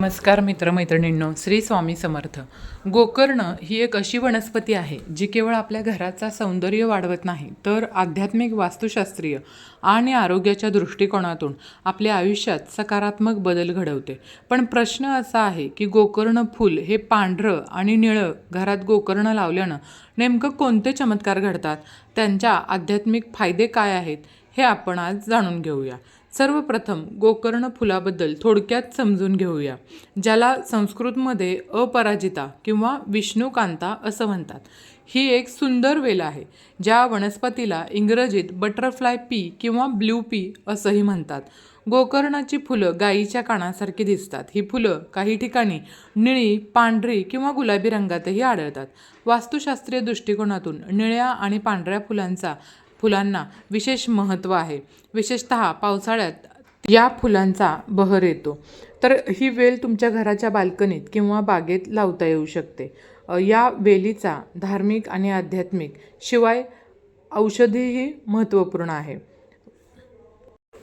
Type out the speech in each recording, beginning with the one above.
नमस्कार मित्रमैत्रिणींनो श्री स्वामी समर्थ. गोकर्ण ही एक अशी वनस्पती आहे जी केवळ आपल्या घराचा सौंदर्य वाढवत नाही तर आध्यात्मिक वास्तुशास्त्रीय आणि आरोग्याच्या दृष्टिकोनातून आपल्या आयुष्यात सकारात्मक बदल घडवते. पण प्रश्न असा आहे की गोकर्ण फूल हे पांढरं आणि निळं घरात गोकर्ण लावल्यानं नेमकं कोणते चमत्कार घडतात? त्यांच्या आध्यात्मिक फायदे काय आहेत? हे आपण आज जाणून घेऊया. सर्वप्रथम गोकर्ण फुलाबद्दल थोडक्यात समजून घेऊया ज्याला संस्कृतमध्ये अपराजिता किंवा विष्णुकांता असं म्हणतात. ही एक सुंदर वेल आहे ज्या वनस्पतीला इंग्रजीत बटरफ्लाय पी किंवा ब्ल्यू पी असंही म्हणतात. गोकर्णाची फुलं गायीच्या कानासारखी दिसतात. ही फुलं काही ठिकाणी निळी पांढरी किंवा गुलाबी रंगातही आढळतात. वास्तुशास्त्रीय दृष्टिकोनातून निळ्या आणि पांढऱ्या फुलांचा फुलांना विशेष महत्त्व आहे. विशेषत पावसाळ्यात या फुलांचा बहर येतो. तर ही वेल तुमच्या घराच्या बाल्कनीत किंवा बागेत लावता येऊ शकते. या वेलीचा धार्मिक आणि आध्यात्मिक शिवाय औषधीही महत्त्वपूर्ण आहे.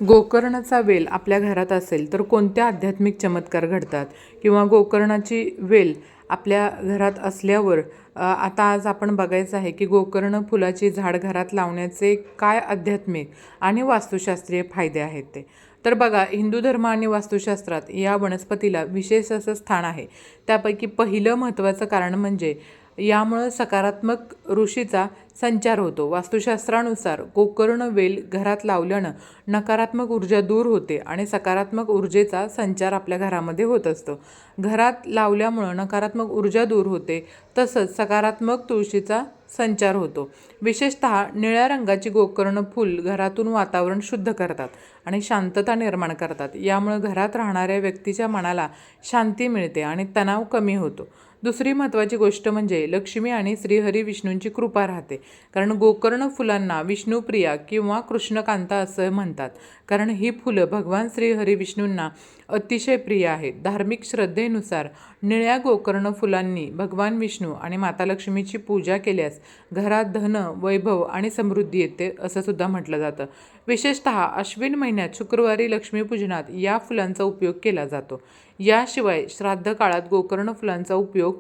गोकर्णाचा वेल आपल्या घरात असेल तर कोणत्या आध्यात्मिक चमत्कार घडतात? किंवा गोकर्णाची वेल आपल्या घरात असल्यावर आता आज आपण बघायचं आहे की गोकर्ण फुलाची झाड घरात लावण्याचे काय आध्यात्मिक आणि वास्तुशास्त्रीय फायदे आहेत ते. तर बघा हिंदू धर्म आणि वास्तुशास्त्रात या वनस्पतीला विशेष असं स्थान आहे. त्यापैकी पहिलं महत्त्वाचं कारण म्हणजे यामुळं सकारात्मक ऋषीचा संचार होतो. वास्तुशास्त्रानुसार गोकर्ण वेल घरात लावल्यानं नकारात्मक ऊर्जा दूर होते आणि सकारात्मक ऊर्जेचा संचार आपल्या घरामध्ये होत असतो. घरात लावल्यामुळं नकारात्मक ऊर्जा दूर होते तसंच सकारात्मक तुळशीचा संचार होतो. विशेषत निळ्या रंगाची गोकर्ण फूल घरातून वातावरण शुद्ध करतात आणि शांतता निर्माण करतात. यामुळं घरात राहणाऱ्या व्यक्तीच्या मनाला शांती मिळते आणि तणाव कमी होतो. दुसरी महत्त्वाची गोष्ट म्हणजे लक्ष्मी आणि श्रीहरी विष्णूंची कृपा राहते. कारण गोकर्ण फुलांना विष्णुप्रिया किंवा कृष्णकांता असं म्हणतात. कारण ही फुलं भगवान श्रीहरी विष्णूंना अतिशय प्रिय आहेत. धार्मिक श्रद्धेनुसार निळ्या गोकर्ण फुलांनी भगवान विष्णू आणि माता लक्ष्मीची पूजा केल्यास घरात धन वैभव आणि समृद्धी येते असं सुद्धा म्हटलं जातं. विशेषतः अश्विन महिन्यात शुक्रवारी लक्ष्मीपूजनात या फुलांचा उपयोग केला जातो. याशिवाय श्राद्ध काळात गोकर्ण फुलांचा उपयोग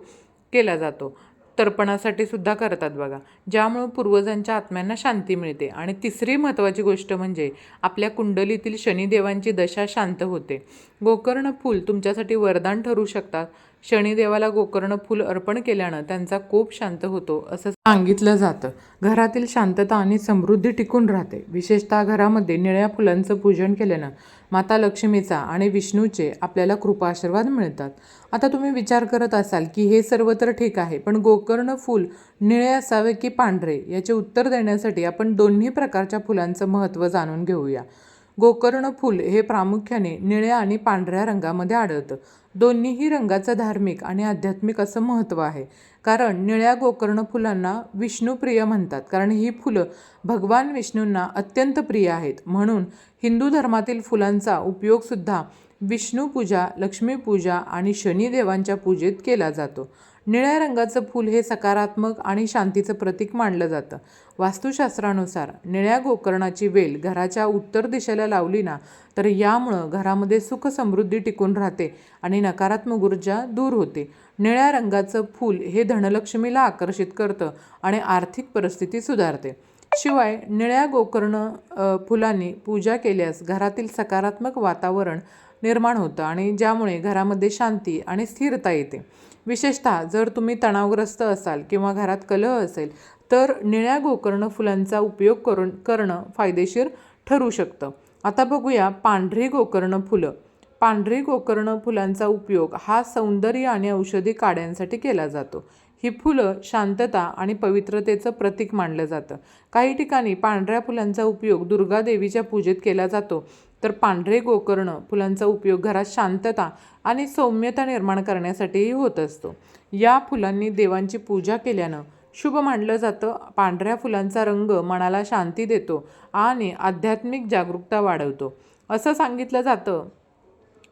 केला जातो. तर्पणासाठी सुद्धा करतात बघा. ज्यामुळं पूर्वजांच्या आत्म्यांना शांती मिळते. आणि तिसरी महत्त्वाची गोष्ट म्हणजे आपल्या कुंडलीतील शनिदेवांची दशा शांत होते. गोकर्ण फूल तुमच्यासाठी वरदान ठरू शकतात. शनिदेवाला गोकर्ण फूल अर्पण केल्यानं त्यांचा कोप शांत होतो असं सांगितलं जातं. घरातील शांतता आणि समृद्धी टिकून राहते. विशेषतः घरामध्ये निळ्या फुलांचं पूजन केल्यानं माता लक्ष्मीचा आणि विष्णूचे आपल्याला कृपा आशीर्वाद मिळतात. आता तुम्ही विचार करत असाल की हे सर्व तर ठीक आहे पण गोकर्ण फूल निळे असावे की पांढरे? याचे उत्तर देण्यासाठी आपण दोन्ही प्रकारच्या फुलांचं महत्त्व जाणून घेऊया. गोकर्ण फूल हे प्रामुख्याने निळ्या आणि पांढऱ्या रंगामध्ये आढळतं. दोन्हीही रंगाचं धार्मिक आणि आध्यात्मिक असं महत्त्व आहे. कारण निळ्या गोकर्ण फुलांना विष्णुप्रिय म्हणतात. कारण ही फुलं भगवान विष्णूंना अत्यंत प्रिय आहेत. म्हणून हिंदू धर्मातील फुलांचा उपयोगसुद्धा विष्णुपूजा लक्ष्मीपूजा आणि शनिदेवांच्या पूजेत केला जातो. निळ्या रंगाचं फूल हे सकारात्मक आणि शांतीचं प्रतीक मानलं जातं. वास्तुशास्त्रानुसार निळ्या गोकर्णाची वेल घराच्या उत्तर दिशेला लावली ना तर यामुळं घरामध्ये सुख समृद्धी टिकून राहते आणि नकारात्मक ऊर्जा दूर होते. निळ्या रंगाचं फूल हे धनलक्ष्मीला आकर्षित करतं आणि आर्थिक परिस्थिती सुधारते. शिवाय निळ्या गोकर्ण फुलांनी पूजा केल्यास घरातील सकारात्मक वातावरण निर्माण होतं आणि ज्यामुळे घरामध्ये शांती आणि स्थिरता येते. विशेषतः जर तुम्ही तणावग्रस्त असाल किंवा घरात कलह असेल तर निळ्या गोकर्ण फुलांचा उपयोग करून करणं फायदेशीर ठरू शकतं. आता बघूया पांढरी गोकर्ण फुलं. पांढरी गोकर्ण फुलांचा उपयोग हा सौंदर्य आणि औषधी काड्यांसाठी केला जातो. ही फुलं शांतता आणि पवित्रतेचं प्रतीक मानलं जातं. काही ठिकाणी पांढऱ्या फुलांचा उपयोग दुर्गा देवीच्या पूजेत केला जातो. तर पांढरे गोकर्ण फुलांचा उपयोग घरात शांतता आणि सौम्यता निर्माण करण्यासाठीही होत असतो. या फुलांनी देवांची पूजा केल्यानं शुभ मानलं जातं. पांढऱ्या फुलांचा रंग मनाला शांती देतो आणि आध्यात्मिक जागरूकता वाढवतो. असं सांगितलं जातं.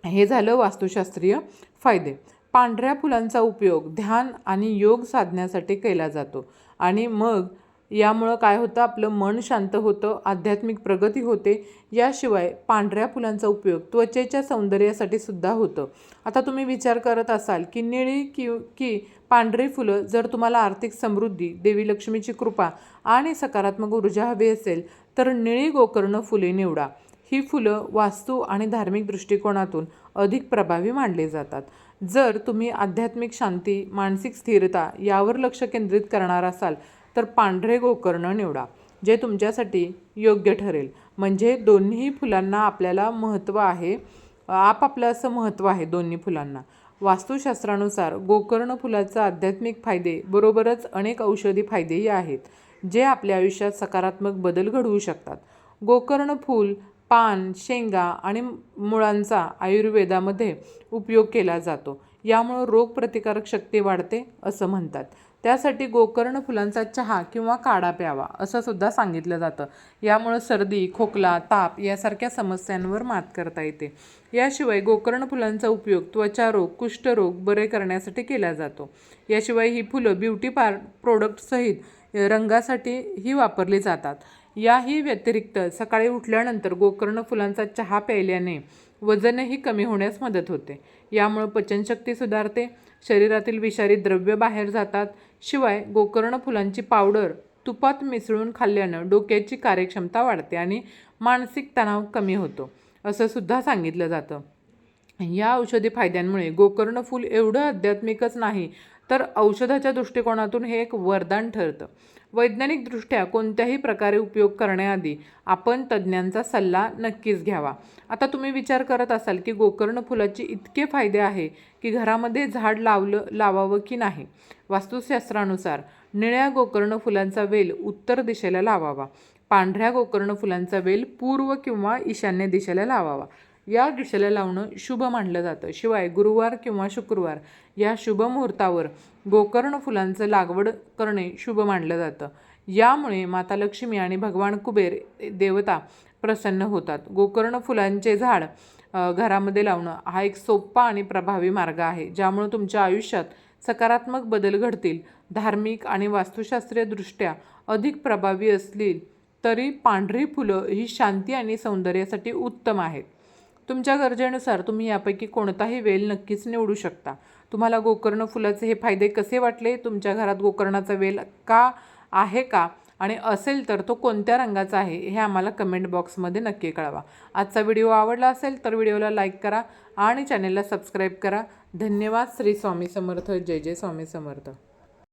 हे झालं वास्तुशास्त्रीय फायदे. पांढऱ्या फुलांचा उपयोग ध्यान आणि योग साधण्यासाठी केला जातो आणि मग यामुळं काय होतं? आपलं मन शांत होतं आध्यात्मिक प्रगती होते. याशिवाय पांढऱ्या फुलांचा उपयोग त्वचेच्या सौंदर्यासाठी सुद्धा होतं. आता तुम्ही विचार करत असाल की निळी कि की पांढरी फुलं जर तुम्हाला आर्थिक समृद्धी देवी लक्ष्मीची कृपा आणि सकारात्मक ऊर्जा हवी असेल तर निळी गोकर्ण फुले निवडा. ही फुलं वास्तू आणि धार्मिक दृष्टिकोनातून अधिक प्रभावी मानले जातात. जर तुम्ही आध्यात्मिक शांती मानसिक स्थिरता यावर लक्ष केंद्रित करणार असाल तर पांढरे गोकर्ण निवडा जे तुमच्यासाठी योग्य ठरेल. म्हणजे दोन्ही फुलांना आपल्याला महत्त्व आहे आपापलं असं महत्त्व आहे दोन्ही फुलांना. वास्तुशास्त्रानुसार गोकर्ण फुलाचा आध्यात्मिक फायदे बरोबरच अनेक औषधी फायदेही आहेत जे आपल्या आयुष्यात सकारात्मक बदल घडवू शकतात. गोकर्ण फूल पान शेंगा आणि मुळांचा आयुर्वेदामध्ये उपयोग केला जातो. यामुळं रोगप्रतिकारक शक्ती वाढते असं म्हणतात. त्यासाठी गोकर्ण फुलांचा चहा किंवा काढा प्यावा असं सुद्धा सांगितलं जातं. यामुळं सर्दी खोकला ताप यासारख्या समस्यांवर मात करता येते. याशिवाय गोकर्ण फुलांचा उपयोग त्वचारोग कुष्ठरोग बरे करण्यासाठी केला जातो. याशिवाय ही फुलं ब्युटी पार प्रोडक्टसहित रंगासाठी ही वापरली जातात. याही व्यतिरिक्त सकाळी उठल्यानंतर गोकर्ण फुलांचा चहा प्यायल्याने वजनही कमी होण्यास मदत होते. यामुळं पचनशक्ती सुधारते शरीरातील विषारी द्रव्य बाहेर जातात शिवाय गोकर्ण फुलांची पावडर तुपात मिसळून खाल्ल्यानं डोक्याची कार्यक्षमता वाढते आणि मानसिक तणाव कमी होतो असं सुद्धा सांगितलं जातं. या औषधी फायद्यांमुळे गोकर्ण फूल एवढं आध्यात्मिकच नाही तर औषधाच्या दृष्टिकोनातून हे एक वरदान ठरतं. वैज्ञानिकदृष्ट्या कोणत्याही प्रकारे उपयोग करण्याआधी आपण तज्ज्ञांचा सल्ला नक्कीच घ्यावा. आता तुम्ही विचार करत असाल की गोकर्ण फुलाचे इतके फायदे आहे की घरामध्ये झाड लावलं लावावं की नाही? वास्तुशास्त्रानुसार निळ्या गोकर्ण फुलांचा वेल उत्तर दिशेला लावावा. पांढऱ्या गोकर्ण फुलांचा वेल पूर्व किंवा ईशान्य दिशेला लावावा. या दिशेला लावणं शुभ मानलं जातं. शिवाय गुरुवार किंवा शुक्रवार या शुभ मुहूर्तावर गोकर्ण फुलांचं लागवड करणे शुभ मानलं जातं. यामुळे माता लक्ष्मी आणि भगवान कुबेर देवता प्रसन्न होतात. गोकर्ण फुलांचे झाड घरामध्ये लावणं हा एक सोपा आणि प्रभावी मार्ग आहे ज्यामुळे तुमच्या आयुष्यात सकारात्मक बदल घडतील. धार्मिक आणि वास्तुशास्त्रीय दृष्ट्या अधिक प्रभावी असली तरी पांढरी फुलं ही शांती आणि सौंदर्यासाठी उत्तम आहेत. तुमच्या गरजेनुसार तुम्ही यापैकी कोणताही वेल नक्कीच निवडू शकता. तुम्हाला गोकर्ण फुलाचे हे फायदे कसे वाटले? तुमच्या घरात गोकर्णाचा वेल का आहे का? आणि असेल तर तो कोणत्या रंगाचा आहे? हे आम्हाला कमेंट बॉक्समध्ये नक्की कळवा. आजचा व्हिडिओ आवडला असेल तर व्हिडिओला लाईक करा आणि चॅनेलला सबस्क्राईब करा. धन्यवाद. श्री स्वामी समर्थ. जय जय स्वामी समर्थ.